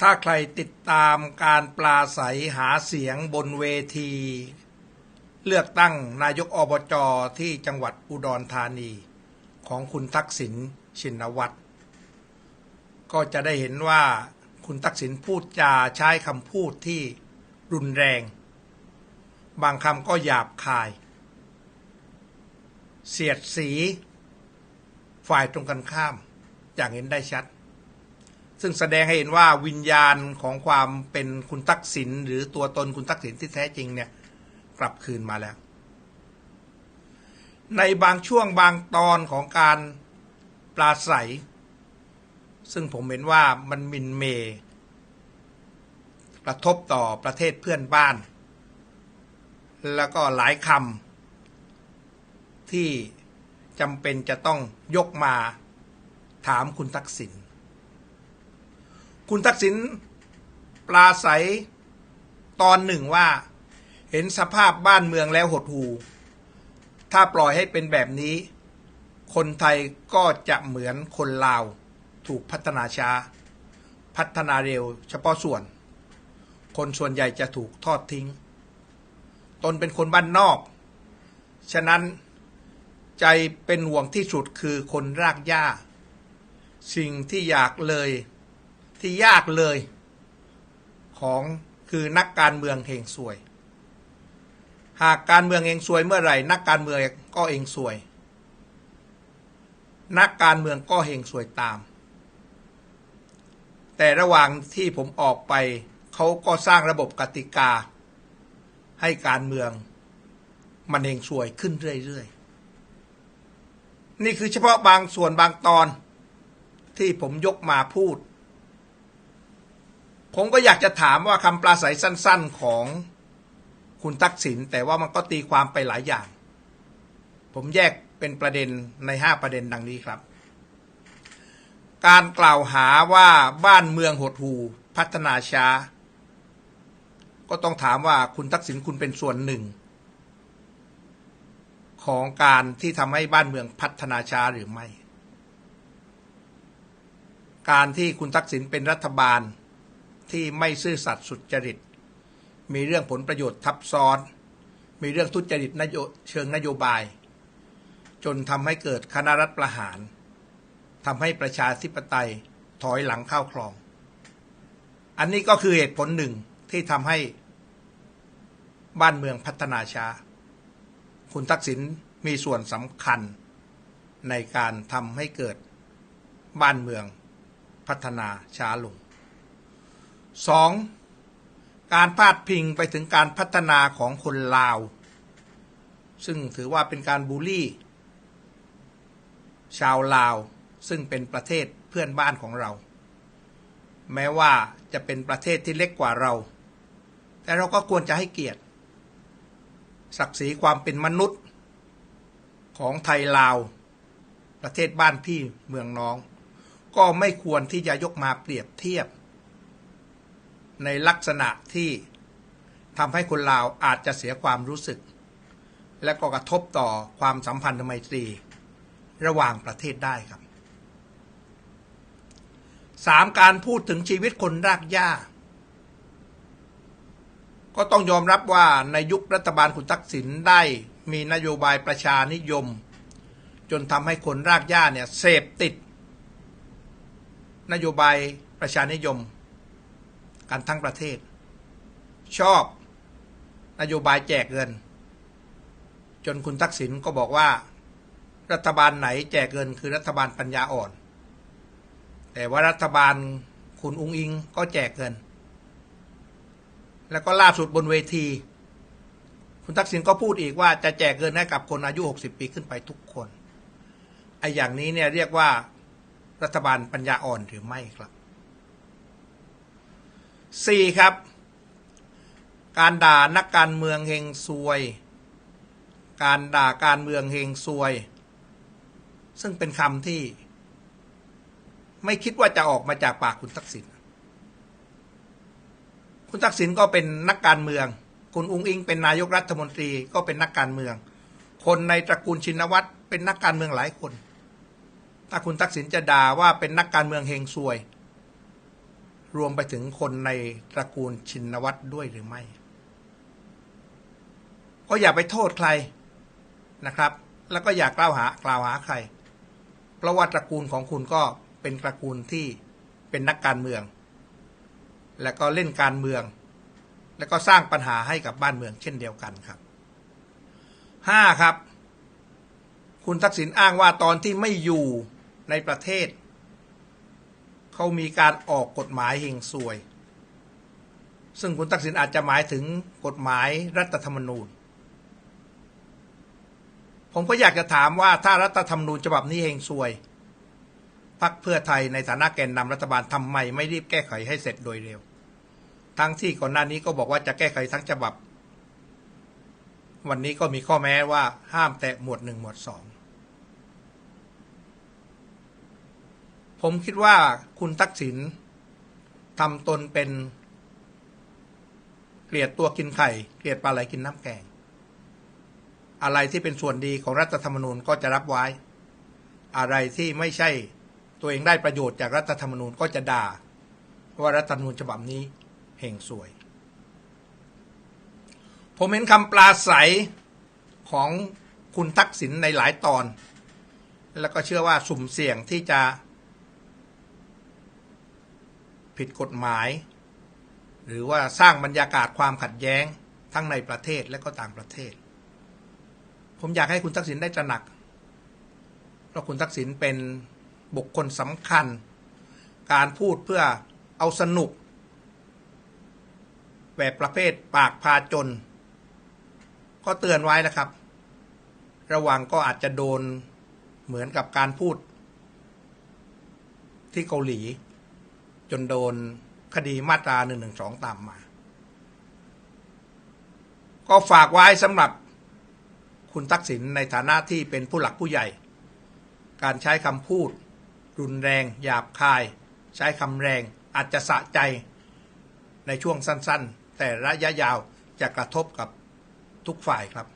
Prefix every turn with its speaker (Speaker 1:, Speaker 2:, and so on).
Speaker 1: ถ้าใครติดตามการปลาใสหาเสียงบนเวที เลือกตั้งนายกอบจที่จังหวัดอุดรธานี ของคุณทักษิณชินวัตรก็จะได้เห็นว่าคุณทักษิณพูดจาใช้คำพูดที่รุนแรง บางคำก็หยาบคาย เสียดสี ฝ่ายตรงกันข้าม อย่างเห็นได้ชัด ซึ่งแสดงให้เห็นว่าวิญญาณของความเป็นคุณทักษิณหรือตัวตนคุณทักษิณที่แท้จริงเนี่ยกลับคืนมาแล้ว ในบางช่วงบางตอนของการปราศัยซึ่งผมเห็นว่ามันมินเม กระทบต่อประเทศเพื่อนบ้าน แล้วก็หลายคำที่จำเป็นจะต้องยกมาถามคุณทักษิณ คุณทักษิณปลาใสตอนหนึ่งว่า เห็นสภาพบ้านเมืองแล้วหดหูถ้าปล่อยให้เป็นแบบนี้ คนไทยก็จะเหมือนคนลาว ถูกพัฒนาช้า พัฒนาเร็วเฉพาะส่วน คนส่วนใหญ่จะถูกทอดทิ้ง ตนเป็นคนบ้านนอก ฉะนั้นใจเป็นห่วงที่สุดคือคนรากหญ้า สิ่งที่อยากเลย ที่ยากเลย ของคือนักการเมืองเฮงซวย หากการเมืองเองซวยเมื่อไหร่ นักการเมืองก็เองซวย นักการเมืองก็เฮงซวยตาม แต่ระหว่างที่ผมออกไปเขาก็สร้างระบบกติกา ให้การเมือง มันเฮงซวยขึ้นเรื่อยๆ นี่คือเฉพาะบางส่วนบางตอนที่ผมยกมาพูด ผมก็อยากจะถามว่าคำปราศัยสั้น ๆของคุณทักษิณแต่ว่ามันก็ตีความไปหลายอย่าง ผมแยกเป็นประเด็นในห้าประเด็นดังนี้ครับ การกล่าวหาว่าบ้านเมืองหดหูพัฒนาช้า ก็ต้องถามว่าคุณทักษิณคุณเป็นส่วนหนึ่ง ของการที่ทำให้บ้านเมืองพัฒนาช้าหรือไม่ การที่คุณทักษิณเป็นรัฐบาล ที่ไม่ซื่อสัตย์สุจริต มีเรื่องผลประโยชน์ทับซ้อน มีเรื่องทุจริตนโยเชิงนโยบาย จนทำให้เกิดคณะรัฐประหารทำให้ประชาธิปไตยถอยหลังเข้าคลอง อันนี้ก็คือเหตุผลหนึ่งที่ทำให้บ้านเมืองพัฒนาช้า คุณทักษิณมีส่วนสำคัญในการทำให้เกิดบ้านเมืองพัฒนาช้าลง สองการพาดพิงไปถึงการพัฒนาของคนลาว ซึ่งถือว่าเป็นการบูลลี่ ชาวลาว ซึ่งเป็นประเทศเพื่อนบ้านของเรา แม้ว่าจะเป็นประเทศที่เล็กกว่าเรา แต่เราก็ควรจะให้เกียรติ ศักดิ์ศรีความเป็นมนุษย์ของไทยลาว ประเทศบ้านพี่เมืองน้อง ก็ไม่ควรที่จะยกมาเปรียบเทียบ ในลักษณะที่ทำให้คนลาวอาจจะเสียความรู้สึก และก็กระทบต่อความสัมพันธไมตรี ระหว่างประเทศได้ครับสามการพูดถึงชีวิตคนรากหญ้า ก็ต้องยอมรับว่าในยุครัฐบาลคุณทักษิณได้มีนโยบายประชานิยม จนทำให้คนรากหญ้าเนี่ยเสพติด นโยบายประชานิยม กันทั้งประเทศ ชอบนโยบายแจกเงิน จนคุณทักษิณก็บอกว่า รัฐบาลไหนแจกเงินคือรัฐบาลปัญญาอ่อน แต่ว่ารัฐบาลคุณอุงอิงก็แจกเงิน แล้วก็ล่าสุดบนเวที คุณทักษิณก็พูดอีกว่าจะแจกเงินให้กับคนอายุ 60 ปีขึ้นไปทุกคนไอ้อย่างนี้เนี่ยเรียกว่ารัฐบาลปัญญาอ่อนหรือไม่ครับ สี่ครับ การด่านักการเมืองเฮงซวย การด่าการเมืองเฮงซวย ซึ่งเป็นคำที่ ไม่คิดว่าจะออกมาจากปากคุณทักษิณคุณทักษิณก็เป็นนักการเมือง คุณอุ้งอิงเป็นนายกรัฐมนตรีก็เป็นนักการเมือง คนในตระกูลชินวัตรเป็นนักการเมืองหลายคน ถ้าคุณทักษิณจะด่าว่าเป็นนักการเมืองเฮงซวย รวมไปถึงคนในตระกูลชินวัตรด้วยหรือไม่ ก็อย่าไปโทษใครนะครับ แล้วก็อย่ากล่าวหากล่าวหาใคร เพราะว่าตระกูลของคุณก็เป็นตระกูลที่เป็นนักการเมือง และก็เล่นการเมือง แล้วก็สร้างปัญหาให้กับบ้านเมืองเช่นเดียวกันครับห้าครับ คุณทักษิณอ้างว่าตอนที่ไม่อยู่ในประเทศ เขามีการออกกฎหมายเฮงซวย ซึ่งคุณทักษิณอาจจะหมายถึงกฎหมายรัฐธรรมนูญ ผมก็อยากจะถามว่าถ้ารัฐธรรมนูญฉบับนี้เฮงซวยพรรคเพื่อไทยในฐานะแกนนำรัฐบาลทำไมไม่รีบแก้ไขให้เสร็จโดยเร็ว ทั้งที่ก่อนหน้านี้ก็บอกว่าจะแก้ไขทั้งฉบับ วันนี้ก็มีข้อแม้ว่าห้ามแตะหมวดหนึ่งหมวดสอง ผมคิดว่าคุณทักษิณทำตนเป็น เกลียดตัวกินไข่ เกลียดปลาไหลกินน้ำแกง อะไรที่เป็นส่วนดีของรัฐธรรมนูญก็จะรับไว้ อะไรที่ไม่ใช่ตัวเองได้ประโยชน์จากรัฐธรรมนูญก็จะด่า ว่ารัฐธรรมนูญฉบับนี้เห่งสวย ผมเห็นคำปลาใสของคุณทักษิณในหลายตอน แล้วก็เชื่อว่าสุ่มเสี่ยงที่จะ ผิดกฎหมาย หรือว่าสร้างบรรยากาศความขัดแย้งทั้งในประเทศและก็ต่างประเทศ ผมอยากให้คุณทักษิณได้ตระหนัก เพราะคุณทักษิณเป็นบุคคลสำคัญ การพูดเพื่อเอาสนุก แบบประเภทปากพาจน ก็เตือนไว้นะครับ ระวังก็อาจจะโดนเหมือนกับการพูดที่เกาหลี จนโดนคดีมาตรา1นึตามมา ก็ฝากไว้สำหรับคุณทักษิณในฐานะที่เป็นผู้หลักผู้ใหญ่ การใช้คำพูด รุนแรง หยาบคาย ใช้คำแรงอาจจะสะใจในช่วงสั้นๆ แต่ระยะยาวจะกระทบกับทุกฝ่ายครับ